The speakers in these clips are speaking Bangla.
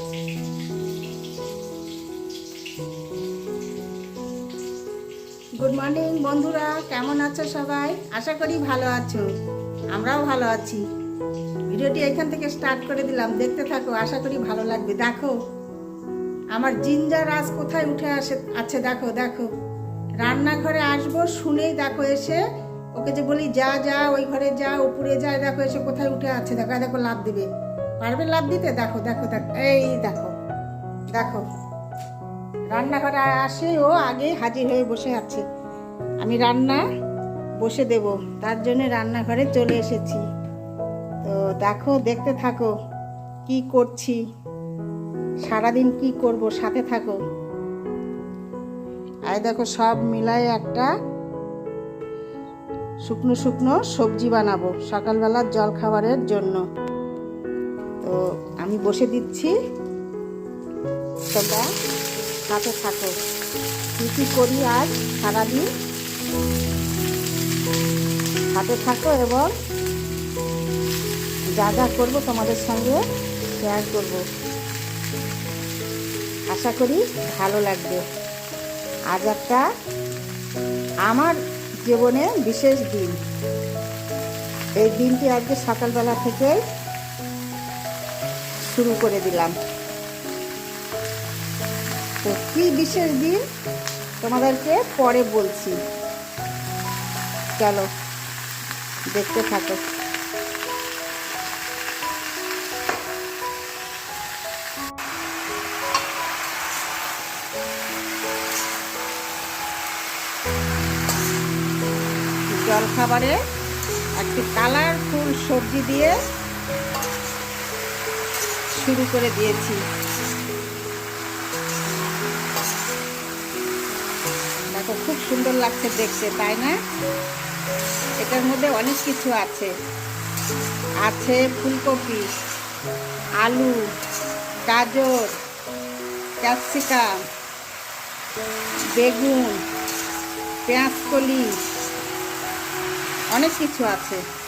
গুড মর্নিং বন্ধুরা। কেমন আছো সবাই? আশা করি ভালো আছো। আমরাও ভালো আছি। ভিডিওটি এখান থেকে স্টার্ট করে দিলাম। দেখতে থাকো, আশা করি ভালো লাগবে। দেখো, আমার জিঞ্জার আজ কোথায় উঠে আসে আছে? দেখো দেখো। রান্নাঘরে আসব শুনেই দেখো এসে, ওকে যে বলি, যা যা, ওই ঘরে যা উপরে যা, দেখো এসে কোথায় উঠে আছে? দেখো দেখো লাভ দিবে। পারবে লাভ দিতে? দেখো দেখো দেখো, এই দেখো দেখো। রান্নাঘরে আসে ও আগে হাজির হয়ে বসে আছে। আমি রান্না বসে দেব, তার জন্য রান্নাঘরে চলে এসেছি। তো দেখো, দেখতে থাকো, কি করছি, সারাদিন কি করব, সাথে থাকো। আর দেখো, সব মিলাই একটা শুকনো শুকনো সবজি বানাবো, সকালবেলার জল খাবারের জন্য। তো আমি বসে দিচ্ছি। তোমরা সাথে থাকো। কী কী করি আজ সারাদিন? সাথে থাকো এবং যা যা করব তোমাদের সঙ্গে শেয়ার করব। আশা করি ভালো লাগবে। আজ একটা আমার জীবনে বিশেষ দিন। এই দিনটি আজকে সকালবেলা থেকে শুরু করে দিলাম। তো কি বিশেষ দিন? তোমাদেরকে পরে বলছি। চলো, দেখতে থাকো। জলখাবারে একটি কালারফুল সবজি দিয়ে শুরু করে দিয়েছি। দেখো, খুব সুন্দর লাগছে দেখতে, তাই না? এটার মধ্যে অনেক কিছু আছে। আছে ফুলকপি, আলু, গাজর, ক্যাপসিকাম, বেগুন, পেঁয়াজকলি, অনেক কিছু আছে।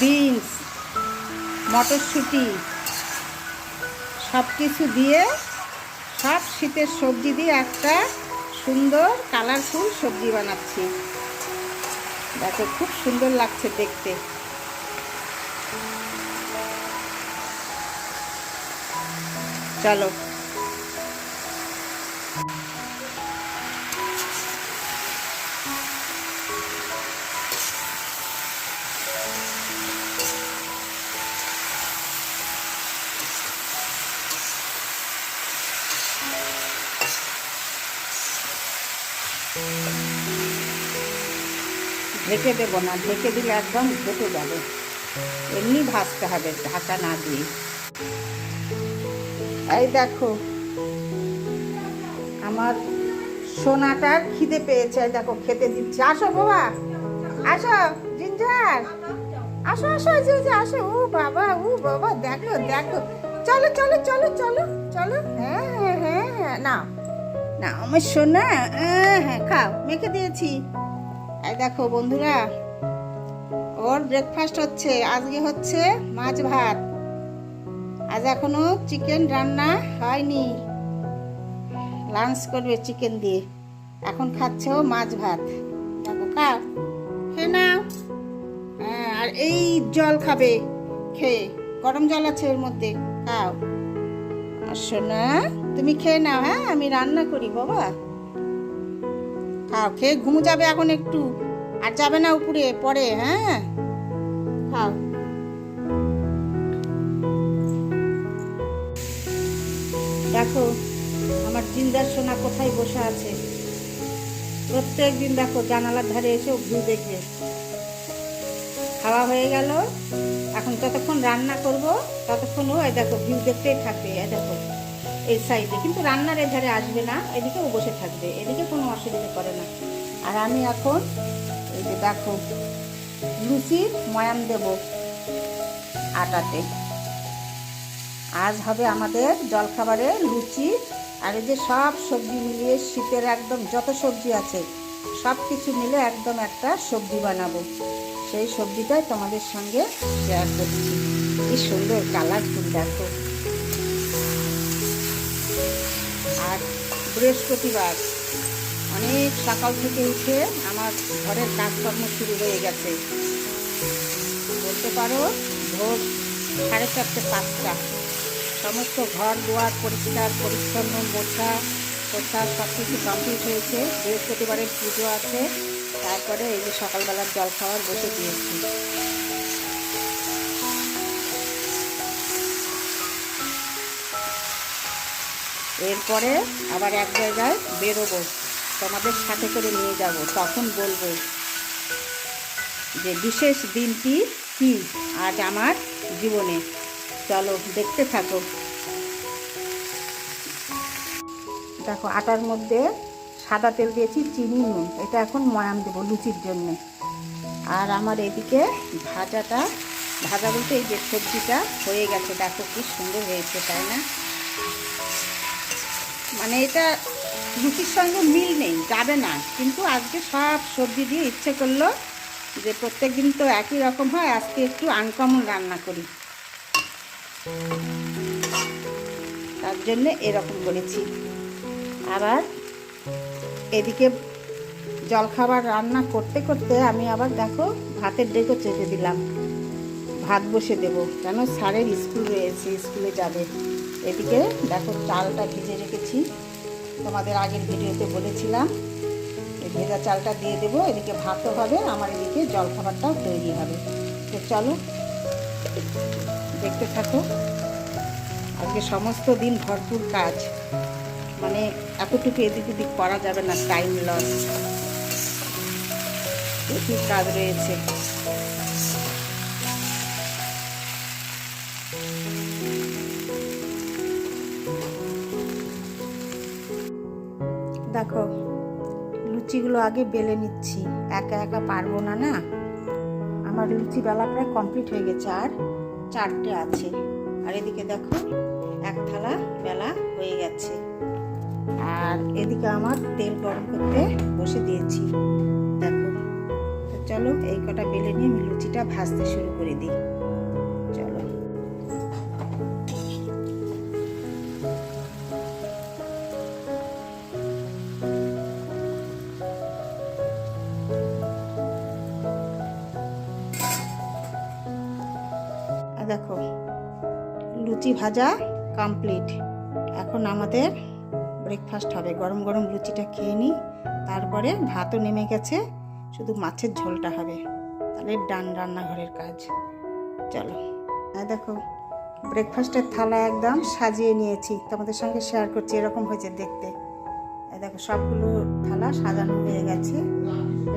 বিনস, মটরশুঁটি সব কিছু দিয়ে সব শীতের সবজি দিয়ে একটা সুন্দর কালারফুল সবজি বানাচ্ছি। দেখো, খুব সুন্দর লাগছে দেখতে। চলো। ঢেকে দেবো না ঢেকে দিলে একদম ঘেটে যাবে। এমনি ভাজতে হবে ঢাকা না দিয়ে। এই দেখো আমার সোনাটার খিদে পেয়েছে দেখো খেতে দিচ্ছে। আসো বাবা। আসো জিঞ্জার। আসো আসো যে, আসো। ও বাবা ও বাবা দেখো দেখো। চলো চলো চলো চলো চলো। হ্যাঁ হ্যাঁ হ্যাঁ হ্যাঁ। না না আমার সোনা। হ্যাঁ হ্যাঁ খাও মেখে দিয়েছি। এই দেখো বন্ধুরা ওর ব্রেকফাস্ট হচ্ছে আজকে হচ্ছে মাছ ভাত। আজ এখনও চিকেন রান্না হয়নি। লাঞ্চ করবে চিকেন দিয়ে। এখন খাচ্ছে ও মাছ ভাত। দেখো খাও। খেয়ে নাও। হ্যাঁ, আর এই জল খাবে খেয়ে। গরম জল আছে এর মধ্যে খাও। আর শোনা তুমি খেয়ে নাও হ্যাঁ? আমি রান্না করি বাবা। খাও, খেয়ে ঘুমু যাবে এখন একটু। আর যাবে না উপরে, পরে হ্যাঁ? খাও। দেখো, আমার জিন্দার সোনা কোথায় বসে আছে? প্রত্যেক দিন দেখো, জানালার ধারে এসে ভিউ দেখবে খাওয়া হয়ে গেল। এখন যতক্ষণ রান্না করব, ততক্ষণ ও এই দেখো ভিউ দেখতেই থাকবে দেখো। এই সাইডে কিন্তু রান্নার এধারে আসবে না, এদিকে ও বসে থাকবে, এদিকে কোনো অসুবিধা করে না। আর আমি এখন এই যে দেখো, লুচির ময়াম দেব আটাতে। আজ হবে আমাদের জলখাবারে লুচি, আর এই যে সব সবজি মিলিয়ে শীতের একদম যত সবজি আছে সব কিছু মিলে একদম একটা সবজি বানাবো। সেই সবজিটাই তোমাদের সঙ্গে শেয়ার করছি। কি সুন্দর কালারফুল দেখো। বৃহস্পতিবার। অনেক সকাল থেকে উঠে আমার ঘরের কাজকর্ম শুরু হয়ে গেছে। বলতে পারো, ভোর সাড়ে চারটে পাঁচটা। সমস্ত ঘর দুয়ার পরিষ্কার, পরিচ্ছন্ন, মোছা পোছা সব কিছু কমপ্লিট হয়েছে। বৃহস্পতিবারের পুজো আছে। তারপরে এই যে সকালবেলার জল খাওয়ার বসে দিয়েছি। এরপরে আবার এক জায়গায় বেরোবো। তোমাদের সাথে করে নিয়ে যাব। তখন বলব যে বিশেষ দিনটি কি আজ আমার জীবনে? চলো, দেখতে থাকো। দেখো, আটার মধ্যে সাদা তেল দিয়েছি, চিনি নুন। এটা এখন ময়াম দেবো লুচির জন্যে। আর আমার এদিকে ভাজাটা, ভাজা বলতে এই যে সবজিটা হয়ে গেছে। দেখো কি সুন্দর হয়েছে, তাই না? মানে এটা লুচির সঙ্গে মিল নেই, যাবে না। কিন্তু আজকে সব সবজি দিয়ে ইচ্ছে করল যে প্রত্যেক দিন তো একই রকম হয়, আজকে একটু আনকমন রান্না করি। তার জন্যে এরকম করেছি। আবার এদিকে জলখাবার রান্না করতে করতে আমি আবার দেখো ভাতের ডেকো চেপে দিলাম। ভাত বসে দেবো, কেন? স্যারের স্কুল রয়েছে, স্কুলে যাবে। এদিকে দেখো চালটা ভিজে রেখেছি। তোমাদের আগের ভিডিওতে বলেছিলাম ভেজা চালটা দিয়ে দেবো, এদিকে ভাতও হবে, আমার এদিকে জলখাবারটাও তৈরি হবে। তো চলো, দেখতে থাকো। আজকে সমস্ত দিন ভরপুর কাজ। মানে এতটুকু এদিক ওদিক করা যাবে না টাইম লস প্রচুর কাজ রয়েছে। দেখো, লুচিগুলো আগে বেলে নিচ্ছি। একা একা পারব না না? আমার লুচি বেলা প্রায় কমপ্লিট হয়ে গেছে, আর চারটে আছে। আর এদিকে দেখো, এক থালা বেলা হয়ে গেছে। আর এদিকে আমার তেল গরম করতে বসে দিয়েছি। দেখো, তো চলো এই কটা বেলে নিয়ে আমি লুচিটা ভাজতে শুরু করে দিই। দেখো, লুচি ভাজা কমপ্লিট এখন আমাদের ব্রেকফাস্ট হবে। গরম গরম লুচিটা খেয়ে নিই, তারপরে ভাতও নেমে গেছে, শুধু মাছের ঝোলটা হবে। তাহলে ডান রান্নাঘরের কাজ। চলো। হ্যাঁ দেখো ব্রেকফাস্টের থালা একদম সাজিয়ে নিয়েছি। তোমাদের সঙ্গে শেয়ার করছি, এরকম হয়েছে দেখতে। দেখো, সবগুলো থালা সাজানো হয়ে গেছে।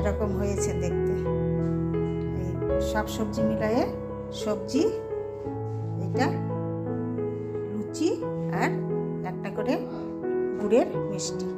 এরকম হয়েছে দেখতে। সব সবজি মিলায়ে সবজি এটা লুচি আর একটা করে গুড়ের মিষ্টি।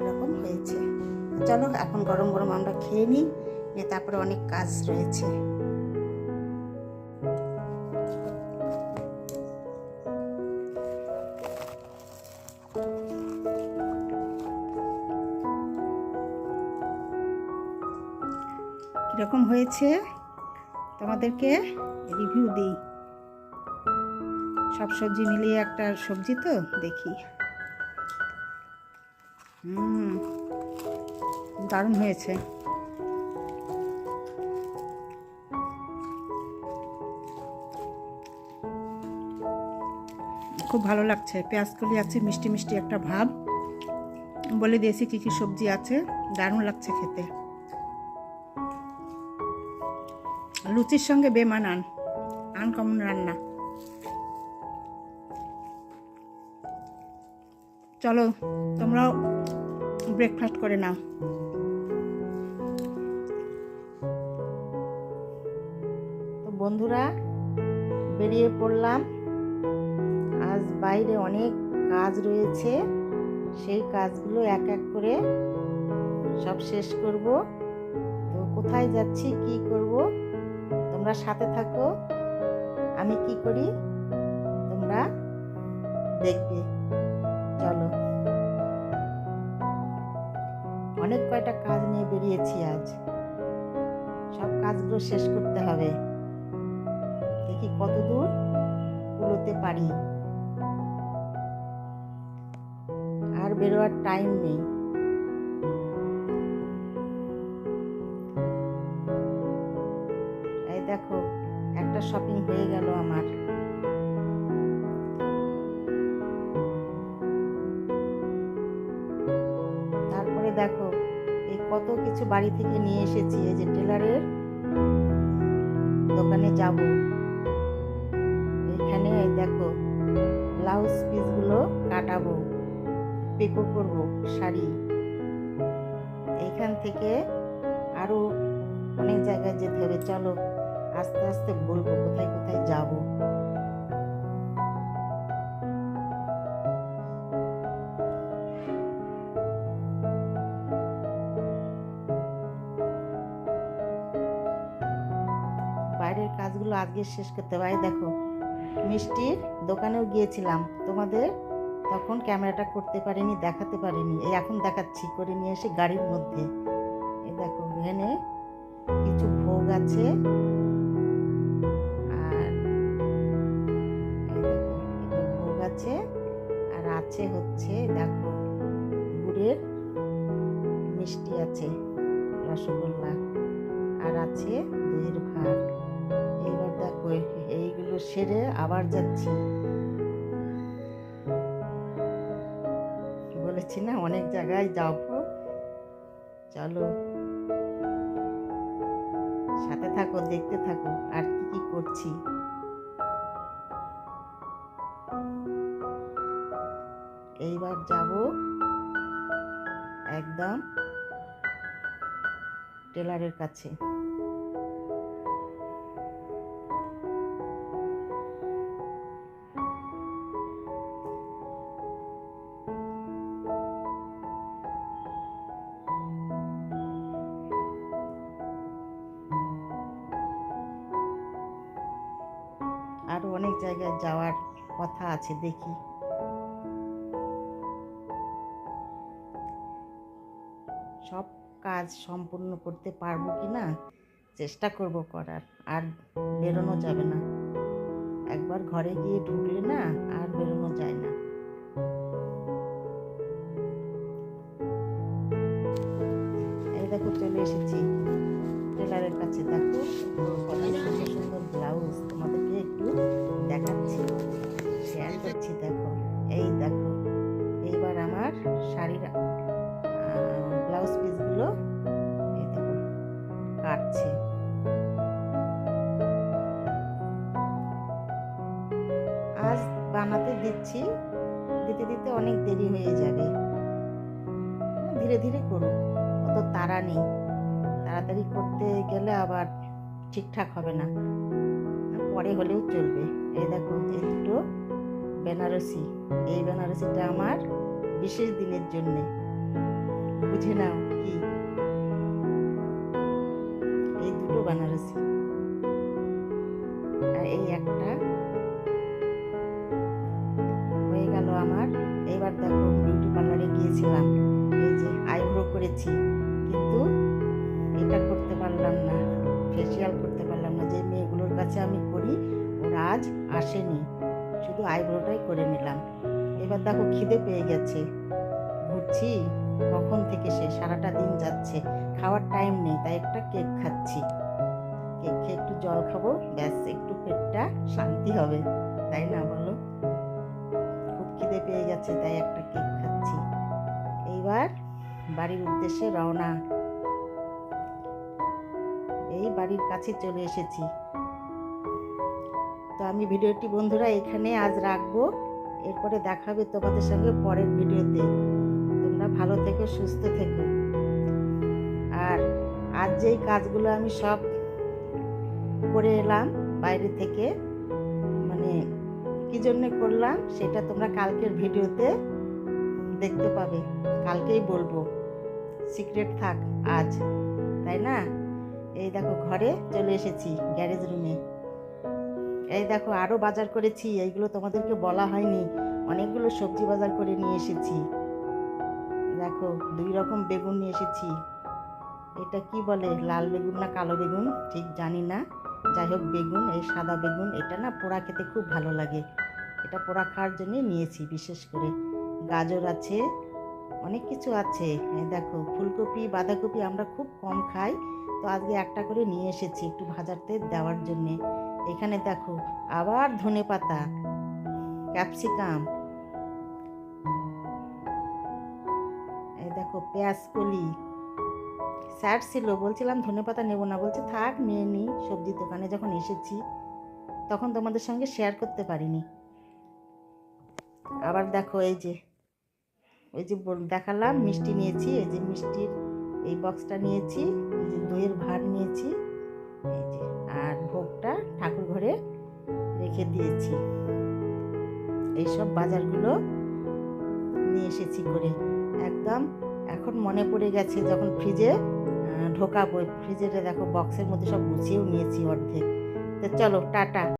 এরকম হয়েছে। চলো, এখন গরম গরম আমরা খেয়ে নিই, নিয়ে তারপরে অনেক কাজ রয়েছে। কীরকম হয়েছে? তোমাদেরকে রিভিউ দিই। সব সবজি মিলিয়ে একটা সবজি তো, দেখি। হুম, দারুণ হয়েছে। খুব ভালো লাগছে, পেঁয়াজ কলি আছে, মিষ্টি মিষ্টি একটা ভাব। বলে দিয়েছি কী কী সবজি আছে, দারুণ লাগছে খেতে। লুচির সঙ্গে বেমানান আনকমন রান্না। চলো, তোমরাও ব্রেকফাস্ট করে নাও। তো বন্ধুরা, বেরিয়ে পড়লাম। আজ বাইরে অনেক কাজ রয়েছে। সেই কাজগুলো এক এক করে সব শেষ করব। তো কোথায় যাচ্ছি, কি করব, তোমরা সাথে থাকো। আমি কি করি, তোমরা দেখবে। অনেক কয়টা কাজ নিয়ে বেরিয়েছি আজ। সব কাজগুলো শেষ করতে হবে। দেখি কত দূর কুলোতে পারি। আর বেরোয়ার টাইম নেই। এই দেখো, একটা শপিং হয়ে গেল বাড়ি থেকে নিয়ে এসেছি, এই যে টেলারের দোকানে যাব। এখানে দেখো ব্লাউজ পিসগুলো কাটাবো, পেকো করব শাড়ি। এইখান থেকে আরও অনেক জায়গায় যেতে হবে, চলো আস্তে আস্তে বলব কোথায় কোথায় যাব। আজকে শেষ করতে এই দেখো মিষ্টির দোকানেও গিয়েছিলাম। তোমাদের তখন ক্যামেরাটা করতে পারিনি, দেখাতে পারিনি। এই এখন দেখাচ্ছি, করে নিয়ে এসে গাড়ির মধ্যে। এই দেখো এখানে কিছু ভোগ আছে। আর ভোগ আছে। আর আছে হচ্ছে, দেখো, গুড়ের মিষ্টি আছে, রসগোল্লা। আর আছে দইয়ের ভাত। সেরে আবার যাচ্ছি। বলেছি না? অনেক জায়গায় যাব। চলো। সাথে থাকো, দেখতে থাকো, আর কি কি করছি? এইবার যাব একদম টেলারের কাছে। জায়গায় যাওয়ার কথা আছে, দেখি। সব কাজ সম্পূর্ণ করতে পারব কি না চেষ্টা করব করার, আর বেরোনো যাবে না। একবার ঘরে গিয়ে ঢুকলে না, আর বেরোনো যায় না। এই দেখো, চলে এসেছি। টেলারের কাছে। দেখো সুন্দর সুন্দর ব্লাউজ তোমাদেরকে একটু দেখাচ্ছি। শেয়ার করছি, দেখো। এই দেখো, এইবার আমার শাড়ির ব্লাউজ পিসগুলো এই দেখো, কাটছে। আজ বানাতে দিচ্ছি, দিতে দিতে অনেক দেরি হয়ে যাবে। ধীরে ধীরে করুক, অত তাড়া নেই। তাড়াতাড়ি করতে গেলে আবার ঠিকঠাক হবে না। পরে হলেও চলবে। এই দেখো, এই দুটো বেনারসি। এই বেনারসিটা আমার বিশেষ দিনের জন্যে। বুঝে নাও কি? এই দুটো বেনারসি। আর এই একটা হয়ে গেল আমার। এবার দেখো, বিউটি পার্লারে গিয়েছিলাম। এই যে আইব্রো করেছি। কিন্তু এটা করতে পারলাম না। ফেসিয়াল করতে পারলাম না। যে মেয়েগুলোর কাছে আমি করি, ওরা আজ আসেনি। শুধু আইব্রোটাই করে নিলাম। এবার দেখো খিদে পেয়ে গেছে। ঘুরছি, কখন থেকে সে সারাটা দিন যাচ্ছে? খাওয়ার টাইম নেই, তাই একটা কেক খাচ্ছি। কেক খেয়ে একটু জল খাব, ব্যাস, একটু পেটটা শান্তি হবে। তাই না বলো? খুব খিদে পেয়ে গেছে, তাই একটা কেক খাচ্ছি। এইবার বাড়ির উদ্দেশ্যে রওনা। এই বাড়ির কাছে চলে এসেছি। তো আমি ভিডিওটি বন্ধুরা এখানে আজ রাখব। এরপরে দেখাবে তোমাদের সঙ্গে পরের ভিডিওতে। তোমরা ভালো থেকো, সুস্থ থেকো। আর আজ যেই কাজগুলো আমি সব করে এলাম বাইরে থেকে মানে কি জন্য করলাম সেটা তোমরা কালকের ভিডিওতে দেখতে পাবে। কালকেই বলব। সিক্রেট থাক আজ। তাই না? এই দেখো ঘরে চলে এসেছি গ্যারেজ রুমে। এই দেখো আরও বাজার করেছি, এইগুলো তোমাদেরকে বলা হয়নি। অনেকগুলো সবজি বাজার করে নিয়ে এসেছি। দেখো, দুই রকম বেগুন নিয়ে এসেছি। এটা কি বলে, লাল বেগুন না কালো বেগুন? ঠিক জানি না। যাই হোক, বেগুন, এই সাদা বেগুন, এটা না পোড়া খেতে খুব ভালো লাগে। এটা পোড়া খাওয়ার জন্য নিয়েছি বিশেষ করে। গাজর আছে, অনেক কিছু আছে। দেখো, ফুলকপি, বাঁধাকপি আমরা খুব কম খাই। তো আজকে একটা করে নিয়ে এসেছি একটু ভাজাতে দেওয়ার জন্যে। এখানে দেখো আবার ধনে পাতা, ক্যাপসিকাম, এই দেখো পেঁয়াজ কলি। স্যার ছিল, বলছিলাম ধনে পাতা নেব না, বলছে থাক নিয়ে নিই সবজি দোকানে, যখন এসেছি তখন তোমাদের সঙ্গে শেয়ার করতে পারিনি। আবার দেখো এই যে ওই যে দেখালাম, মিষ্টি নিয়েছি, এই যে মিষ্টির এই বক্সটা নিয়েছি, এই যে দইয়ের ভাত নিয়েছি, এই যে আর ভোগটা ঠাকুর ঘরে রেখে দিয়েছি। এইসব বাজারগুলো নিয়ে এসেছি করে। একদম এখন মনে পড়ে গেছে যখন ফ্রিজে ঢোকাবো। ফ্রিজেটা দেখো বক্সের মধ্যে সব গুছিয়েও নিয়েছি অর্ধেক। চলো, টাটা।